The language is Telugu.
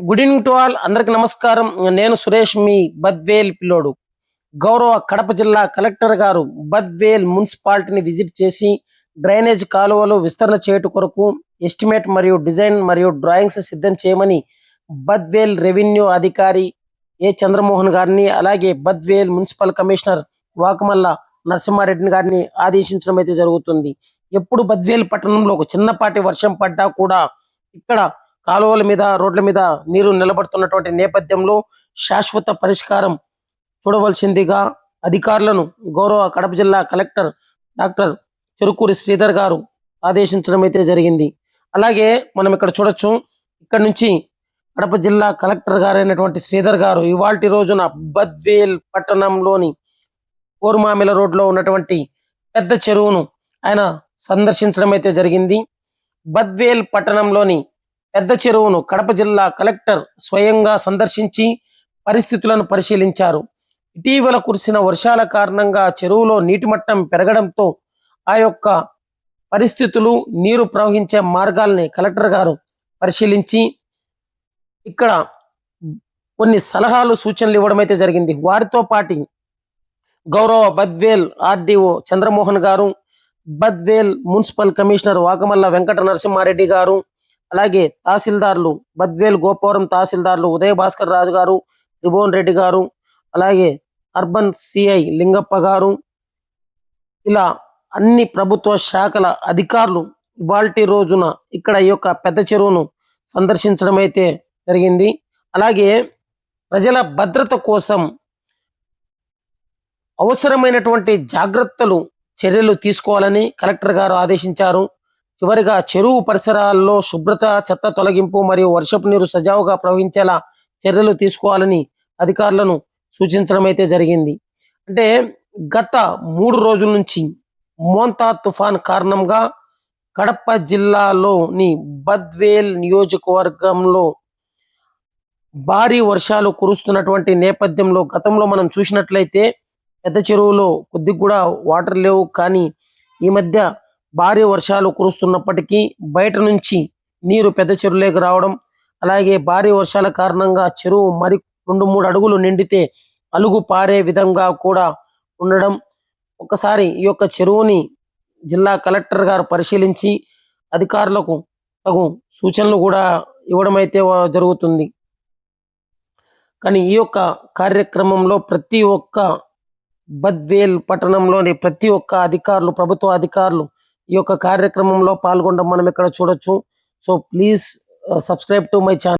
Good evening to all. అందరికి నమస్కారం. నేను సురేష్ మీ బద్వేల్ పిల్లోడు. గౌరవ కడప జిల్లా కలెక్టర్ గారు బద్వేల్ మున్సిపాలిటీని విజిట్ చేసి డ్రైనేజ్ కాలువలు విస్తరణ చేయుట కొరకు ఎస్టిమేట్ మరియు డిజైన్ మరియు డ్రాయింగ్స్ సిద్ధం చేయమని బద్వేల్ రెవెన్యూ అధికారి ఏ. చంద్రమోహన్ గారిని అలాగే బద్వేల్ మున్సిపల్ కమిషనర్ వాకమల్ల నరసింహారెడ్డి గారిని ఆదేశించడం అయితే జరుగుతుంది. ఎప్పుడు బద్వేల్ పట్టణంలో ఒక చిన్నపాటి వర్షం పడ్డా కూడా ఇక్కడ కాలువల మీద రోడ్ల మీద నీరు నిలబడుతున్నటువంటి నేపథ్యంలో శాశ్వత పరిష్కారం చూడవలసిందిగా అధికారులను గౌరవ కడప జిల్లా కలెక్టర్ డాక్టర్ చెరుకూరి శ్రీధర్ గారు ఆదేశించడం అయితే జరిగింది. అలాగే మనం ఇక్కడ చూడొచ్చు ఇక్కడ నుంచి కడప జిల్లా కలెక్టర్ గారైనటువంటి శ్రీధర్ గారు ఇవాల్టి రోజున బద్వేల్ పట్టణంలోని కోరుమామిల రోడ్లో ఉన్నటువంటి పెద్ద చెరువును ఆయన సందర్శించడం అయితే జరిగింది. బద్వేల్ పట్టణంలోని పెద్ద చెరువును కడప జిల్లా కలెక్టర్ స్వయంగా సందర్శించి పరిస్థితులను పరిశీలించారు. ఇటీవల కురిసిన వర్షాల కారణంగా చెరువులో నీటి మట్టం పెరగడంతో ఆ యొక్క పరిస్థితులు నీరు ప్రవహించే మార్గాల్ని కలెక్టర్ గారు పరిశీలించి ఇక్కడ కొన్ని సలహాలు సూచనలు ఇవ్వడం అయితే జరిగింది. వారితో పాటు గౌరవ బద్వేల్ ఆర్డీఓ చంద్రమోహన్ గారు బద్వేల్ మున్సిపల్ కమిషనర్ వాకమల్ల వెంకట నరసింహారెడ్డి గారు అలాగే తహసీల్దార్లు బద్వేల్ గోపవరం తహసీల్దార్లు ఉదయ భాస్కర్ రాజు గారు త్రిభువన్ రెడ్డి గారు అలాగే అర్బన్ సిఐ లింగప్ప గారు. ఇలా అన్ని ప్రభుత్వ శాఖల అధికారులు ఇవాల్టి రోజున ఇక్కడ ఈ యొక్క పెద్ద చెరువును సందర్శించడం అయితే జరిగింది. అలాగే ప్రజల భద్రత కోసం అవసరమైనటువంటి జాగ్రత్తలు చర్యలు తీసుకోవాలని కలెక్టర్ గారు ఆదేశించారు. చివరిగా చెరువు పరిసరాల్లో శుభ్రత చెత్త తొలగింపు మరియు వర్షపు నీరు సజావుగా ప్రవహించేలా చర్యలు తీసుకోవాలని అధికారులను సూచించడం అయితే జరిగింది. అంటే గత మూడు రోజుల నుంచి మోంతా తుఫాన్ కారణంగా కడప జిల్లాలోని బద్వేల్ నియోజకవర్గంలో భారీ వర్షాలు కురుస్తున్నటువంటి నేపథ్యంలో గతంలో మనం చూసినట్లయితే పెద్ద చెరువులో కొద్దిగా కూడా వాటర్ లేవు. కానీ ఈ మధ్య భారీ వర్షాలు కురుస్తున్నప్పటికీ బయట నుంచి నీరు పెద్ద చెరువులోకి రావడం అలాగే భారీ వర్షాల కారణంగా చెరువు మరి రెండు మూడు అడుగులు నిండితే అలుగు పారే విధంగా కూడా ఉండడం. ఒకసారి ఈ యొక్క చెరువుని జిల్లా కలెక్టర్ గారు పరిశీలించి అధికారులకు తగు సూచనలు కూడా ఇవ్వడం అయితే జరుగుతుంది. కానీ ఈ యొక్క కార్యక్రమంలో ప్రతి ఒక్క బద్వేల్ పట్టణంలోని ప్రతి ఒక్క అధికారులు ప్రభుత్వ అధికారులు ఈ యొక్క కార్యక్రమంలో పాల్గొనడం మనం ఇక్కడ చూడొచ్చు. So please subscribe to my channel